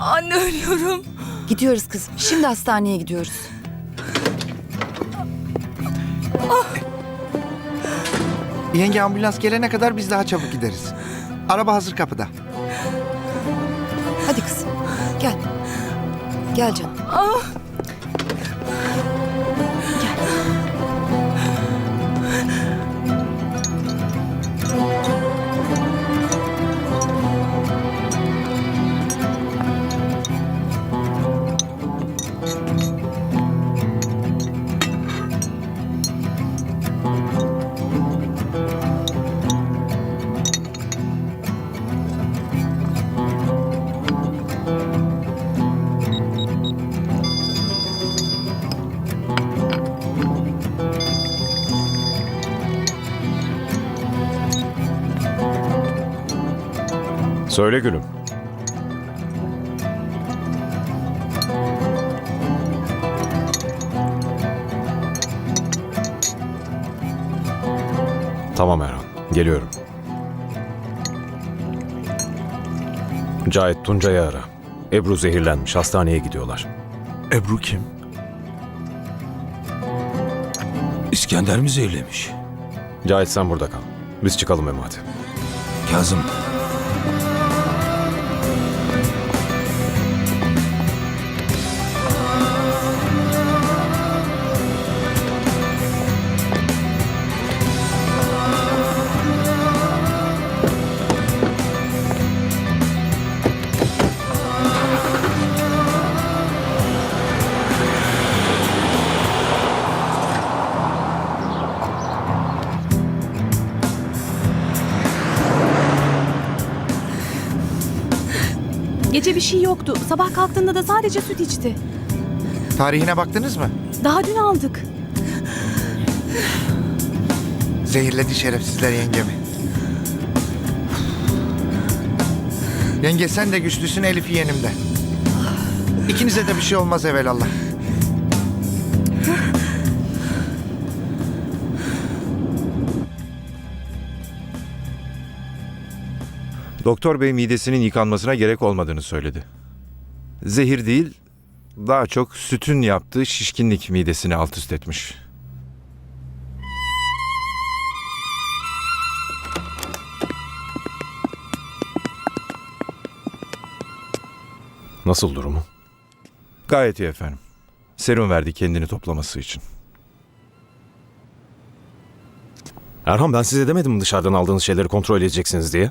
Anne ölüyorum. Gidiyoruz kızım. Şimdi hastaneye gidiyoruz. Yenge ambulans gelene kadar biz daha çabuk gideriz. Araba hazır kapıda. Hadi kızım. Gel. Gel canım. Söyle gülüm. Tamam Erhan, geliyorum. Cahit Tuncay'ı ara. Ebru zehirlenmiş, hastaneye gidiyorlar. Ebru kim? İskender mi zehirlemiş? Cahit sen burada kal. Biz çıkalım Memati. Kazım. Gece bir şey yoktu. Sabah kalktığında da sadece süt içti. Tarihine baktınız mı? Daha dün aldık. Zehirledi şerefsizler yengemi. Yenge sen de güçlüsün Elif yeğenim de. İkinize de bir şey olmaz evelallah. Doktor bey midesinin yıkanmasına gerek olmadığını söyledi. Zehir değil, daha çok sütün yaptığı şişkinlik midesini alt üst etmiş. Nasıl durumu? Gayet iyi efendim. Serum verdi kendini toplaması için. Erhan ben size demedim mi dışarıdan aldığınız şeyleri kontrol edeceksiniz diye?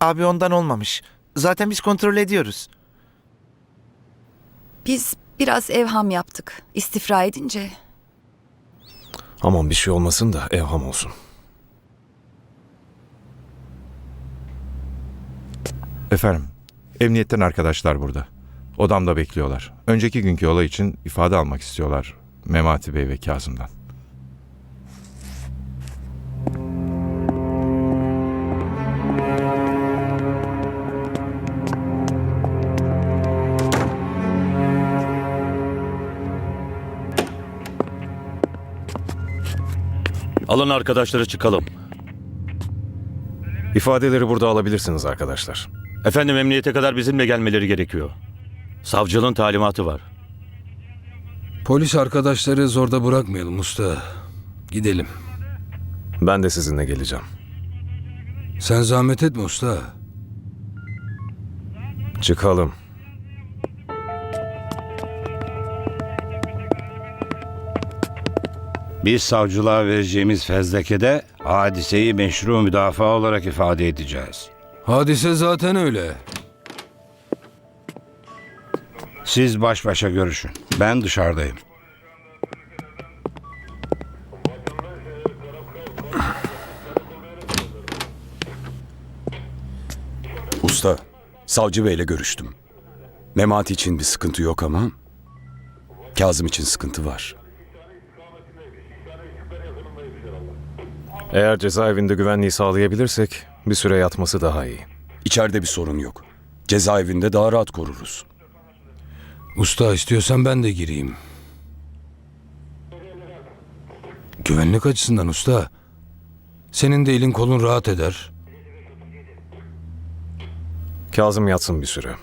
Abi ondan olmamış. Zaten biz kontrol ediyoruz. Biz biraz evham yaptık. İstifra edince. Aman bir şey olmasın da evham olsun. Efendim, emniyetten arkadaşlar burada. Odamda bekliyorlar. Önceki günkü olay için ifade almak istiyorlar. Memati Bey ve Kazım'dan. Alın arkadaşları çıkalım. İfadeleri burada alabilirsiniz arkadaşlar. Efendim emniyete kadar bizimle gelmeleri gerekiyor. Savcılığın talimatı var. Polis arkadaşları zorda bırakmayalım usta. Gidelim. Ben de sizinle geleceğim. Sen zahmet etme usta. Çıkalım. Biz savcılığa vereceğimiz fezlekede hadiseyi meşru müdafaa olarak ifade edeceğiz. Hadise zaten öyle. Siz baş başa görüşün. Ben dışarıdayım. Usta, savcı beyle görüştüm. Memati için bir sıkıntı yok ama Kazım için sıkıntı var. Eğer cezaevinde güvenliği sağlayabilirsek bir süre yatması daha iyi. İçeride bir sorun yok. Cezaevinde daha rahat koruruz. Usta istiyorsan ben de gireyim. Güvenlik açısından usta. Senin de elin kolun rahat eder. Kazım yatsın bir süre.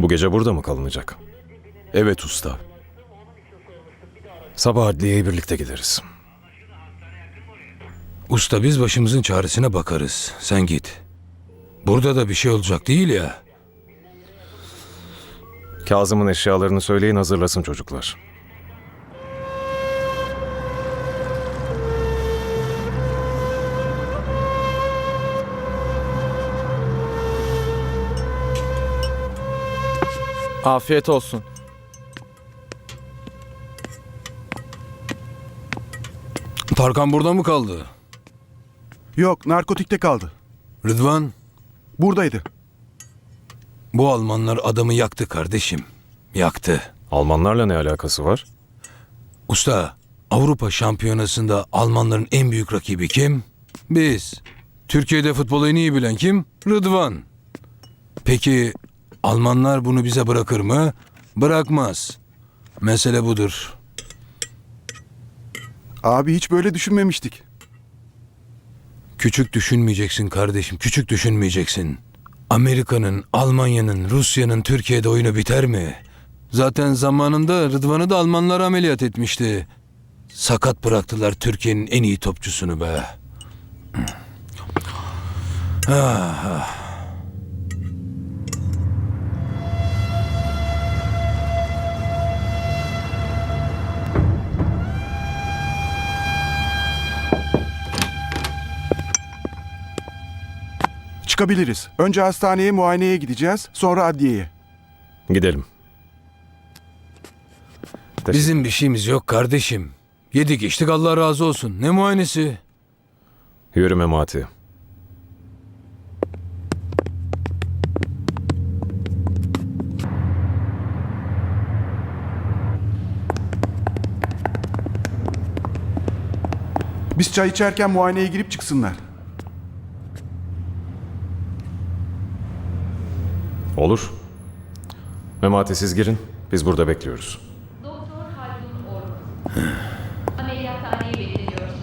Bu gece burada mı kalınacak? Evet usta. Sabah adliyeye birlikte gideriz. Usta biz başımızın çaresine bakarız. Sen git. Burada da bir şey olacak değil ya. Kazım'ın eşyalarını söyleyin hazırlasın çocuklar. Afiyet olsun. Tarkan burada mı kaldı? Yok narkotikte kaldı. Rıdvan, Buradaydı. bu Almanlar adamı yaktı kardeşim. Yaktı. Almanlarla ne alakası var? Usta, Avrupa Şampiyonası'nda Almanların en büyük rakibi kim? Biz. Türkiye'de futbolu en iyi bilen kim? Rıdvan. Peki Almanlar bunu bize bırakır mı? Bırakmaz. Mesele budur. Abi hiç böyle düşünmemiştik. Küçük düşünmeyeceksin kardeşim, küçük düşünmeyeceksin. Amerika'nın, Almanya'nın, Rusya'nın Türkiye'de oyunu biter mi? Zaten zamanında Rıdvan'ı da Almanlar ameliyat etmişti. Sakat bıraktılar Türkiye'nin en iyi topçusunu be. Ah, Çıkabiliriz. Önce hastaneye muayeneye gideceğiz. Sonra adliyeye. Gidelim. Teşekkür- Bizim bir şeyimiz yok kardeşim. Yedik içtik Allah razı olsun. Ne muayenesi? Yürü Memati. Biz çay içerken muayeneye girip çıksınlar. Olur. Memati siz girin. Biz burada bekliyoruz. Doktor Haldun Orhun. Ameliyathaneye bekleniyorsunuz.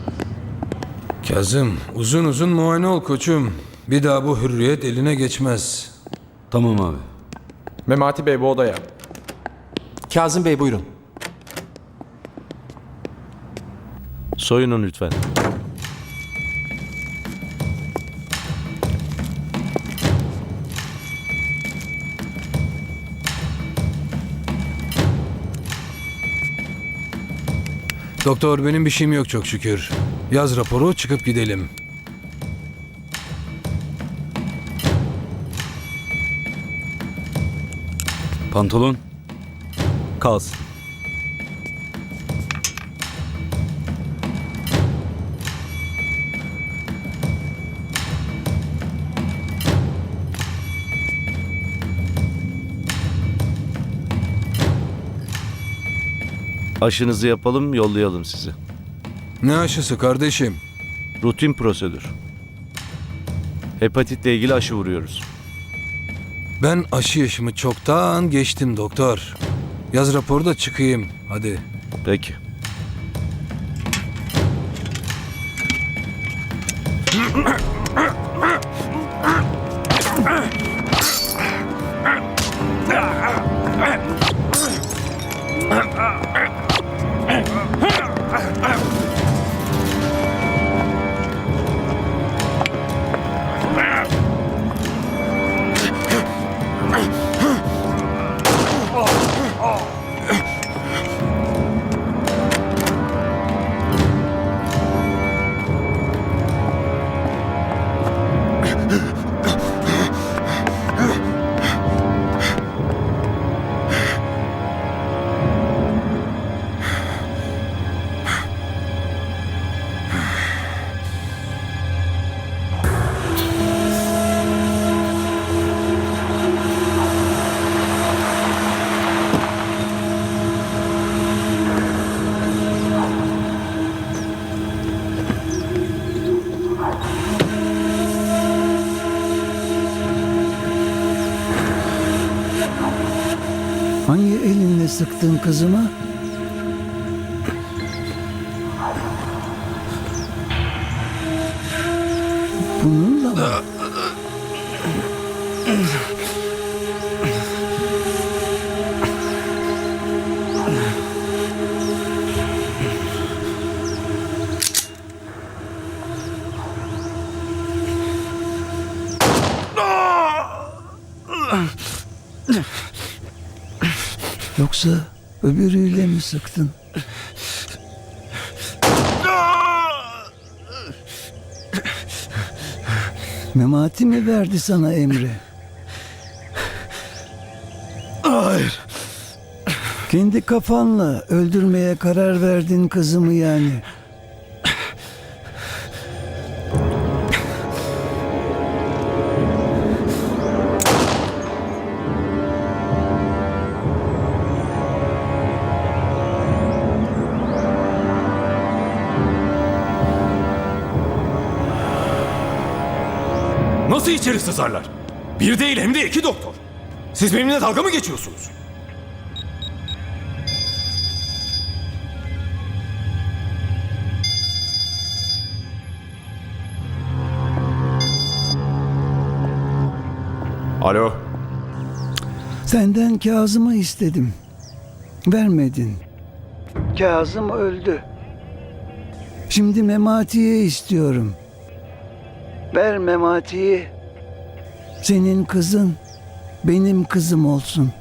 Kazım uzun uzun muayene ol koçum. Bir daha bu hürriyet eline geçmez. Tamam abi. Memati Bey bu odaya. Kazım Bey buyurun. Soyunun lütfen. Doktor benim bir şeyim yok çok şükür. Yaz raporu çıkıp gidelim. Pantolon? Kalsın. Aşınızı yapalım, yollayalım sizi. Ne aşısı kardeşim? Rutin prosedür. Hepatitle ilgili aşı vuruyoruz. Ben aşı yaşımı çoktan geçtim doktor. Yaz raporu da çıkayım. Hadi. Peki. Hangi elinle sıktın kızımı? Bununla mı? Yoksa öbürüyle mi sıktın? Memati mi verdi sana emri? Hayır. Kendi kafanla öldürmeye karar verdin kızımı yani. Nasıl içeri sızarlar? Bir değil hem de iki doktor. Siz benimle dalga mı geçiyorsunuz? Alo. Senden Kazım'ı istedim. Vermedin. Kazım öldü. Şimdi Memati'yi istiyorum. Ver Memati'yi. Senin kızın benim kızım olsun.